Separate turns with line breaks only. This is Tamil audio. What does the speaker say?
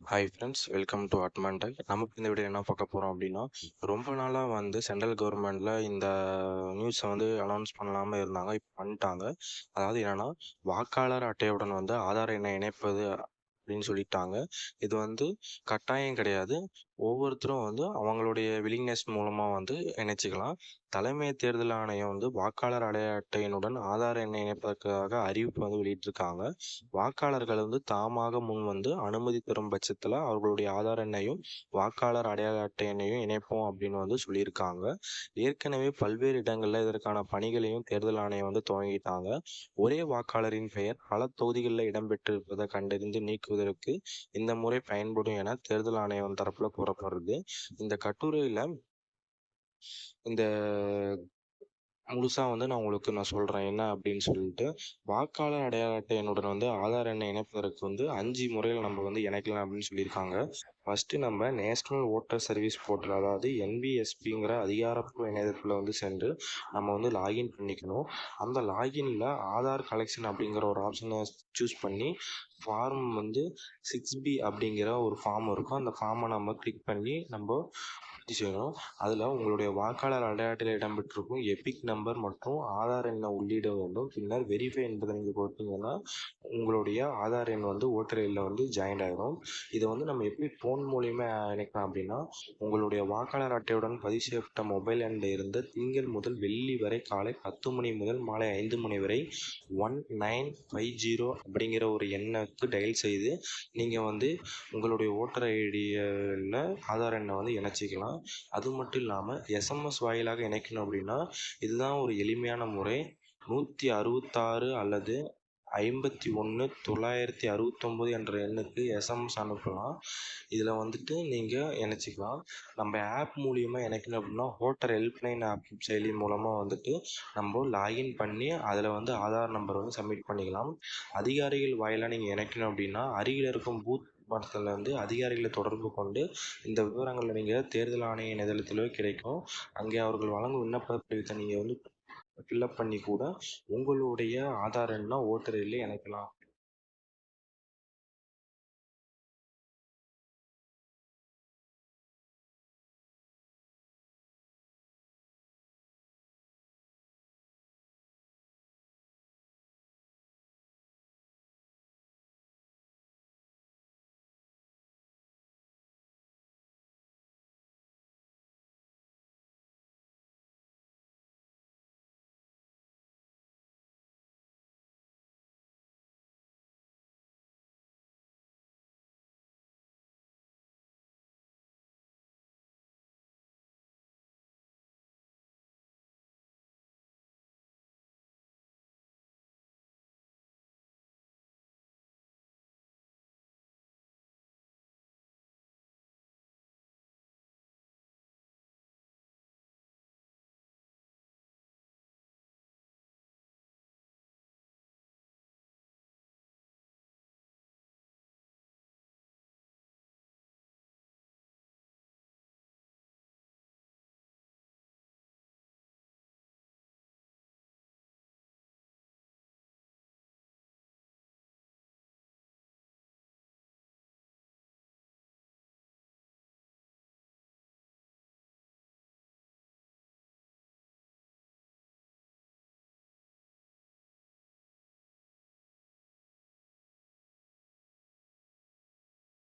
ஹாய் ஃப்ரெண்ட்ஸ் வெல்கம் டு அட்மான்டெக் நமக்கு இந்த வீடியோ என்ன பார்க்க போகிறோம் அப்படின்னா ரொம்ப நாளாக வந்து சென்ட்ரல் கவர்மெண்ட்டில் இந்த நியூஸை வந்து அனௌன்ஸ் பண்ணாமல் இருந்தாங்க இப்போ பண்ணிட்டாங்க. அதாவது என்னென்னா வாக்காளர் அட்டையுடன் வந்து ஆதார் எண்ணை இணைப்பது அப்படின்னு சொல்லிட்டாங்க. இது வந்து கட்டாயம் கிடையாது. ஒவ்வொருத்தரும் வந்து அவங்களுடைய வில்லிங்னஸ் மூலமாக வந்து இணைச்சிக்கலாம். தலைமை தேர்தல் ஆணையம் வந்து வாக்காளர் அடைய அட்டையினுடன் ஆதார் எண்ணை இணைப்பதற்காக அறிவிப்பு வந்து வெளியிட்டிருக்காங்க. வாக்காளர்கள் வந்து தாமாக முன் வந்து அனுமதி தரும் பட்சத்தில் அவர்களுடைய ஆதார் எண்ணையும் வாக்காளர் அடையாள அட்டை எண்ணையும் இணைப்போம் அப்படின்னு வந்து சொல்லியிருக்காங்க. ஏற்கனவே பல்வேறு இடங்களில் இதற்கான பணிகளையும் தேர்தல் ஆணையம் வந்து துவங்கிட்டாங்க. ஒரே வாக்காளரின் பெயர் பல தொகுதிகளில் இடம்பெற்றிருப்பதை கண்டறிந்து நீக்குவதற்கு இந்த முறை பயன்படும் என தேர்தல் ஆணையம் தரப்புல கூறப்படுறது இந்த கட்டுரையில இந்த முழுசாக வந்து நான் உங்களுக்கு நான் சொல்கிறேன் என்ன அப்படின்னு சொல்லிட்டு வாக்காளர் அடையாள அட்டை வந்து ஆதார் எண்ணை இணைப்பதற்கு வந்து அஞ்சு முறையில் நம்ம வந்து இணைக்கலாம் அப்படின்னு சொல்லியிருக்காங்க. ஃபஸ்ட்டு நம்ம நேஷ்னல் ஓட்டர் சர்வீஸ் போர்ட்டல் அதாவது என்பிஎஸ்பிங்கிற அதிகாரப்பூர்வ இணையதளத்தில் வந்து சென்று நம்ம வந்து லாகின் பண்ணிக்கணும். அந்த லாகினில் ஆதார் கலெக்ஷன் அப்படிங்கிற ஒரு ஆப்ஷனை சூஸ் பண்ணி ஃபார்ம் வந்து சிக்ஸ் பி அப்படிங்கிற ஒரு ஃபார்ம் இருக்கும். அந்த ஃபார்மை நம்ம கிளிக் பண்ணி நம்ம செய்யணும். அதில் உங்களுடைய வாக்காளர் அடையாளத்தில் இடம்பெற்றிருக்கும் எபிக் நம்பர் நம்பர் மற்றும் ஆதார் எண்ணை உள்ளிட வேண்டும். பின்னர் வெரிஃபை என்பதை நீங்கள் கொடுத்தீங்கன்னா உங்களுடைய ஆதார் எண் வந்து ஓட்டர் எண்ணில் வந்து ஜாயின் ஆகிடும் இதை வந்து நம்ம எப்படி ஃபோன் மூலியமா இணைக்கலாம் அப்படின்னா உங்களுடைய வாக்காளர் அட்டையுடன் பதிவு செய்யப்பட்ட மொபைல் எண்ணில் இருந்து திங்கள் முதல் வெள்ளி வரை காலை பத்து மணி முதல் மாலை ஐந்து மணி வரை ஒன் நைன் ஃபைவ் ஜீரோ அப்படிங்கிற ஒரு எண்ணுக்கு டயல் செய்து நீங்கள் வந்து உங்களுடைய ஓட்டர் ஐடியில் ஆதார் எண்ணை வந்து இணைச்சிக்கலாம். அது மட்டும் இல்லாமல் எஸ்எம்எஸ் வாயிலாக இணைக்கணும் அப்படின்னா இதுதான் ஒரு எளிமையான முறை. நூற்றி அறுபத்தாறு அல்லது ஐம்பத்தி ஒன்று தொள்ளாயிரத்தி அறுபத்தொம்போது என்ற எண்ணுக்கு எஸ்எம்எஸ் அனுப்பலாம். இதில் வந்துட்டு நீங்கள் இணைச்சிக்கலாம். நம்ம ஆப் மூலியமாக இணைக்கணும் அப்படின்னா ஹோட்டல் ஹெல்ப்லைன் ஆப் செயலி மூலமாக வந்துட்டு நம்ம லாகின் பண்ணி அதில் வந்து ஆதார் நம்பர் வந்து சப்மிட் பண்ணிக்கலாம். அதிகாரிகள் வாயிலாக நீங்கள் இணைக்கணும் அப்படின்னா அருகில் இருக்கும் பூத் மட்டத்தில் வந்து அதிகாரிகளை தொடர்பு கொண்டு இந்த விவரங்களை நீங்கள் தேர்தல் ஆணைய நிதளத்திலோ கிடைக்கும். அங்கே அவர்கள் வழங்கும் விண்ணப்ப நீங்கள் வந்து ஃபில்லப் பண்ணி கூட உங்களுடைய ஆதார் எண்ணை ஓட்டர் எண்ணில் இணைக்கலாம்.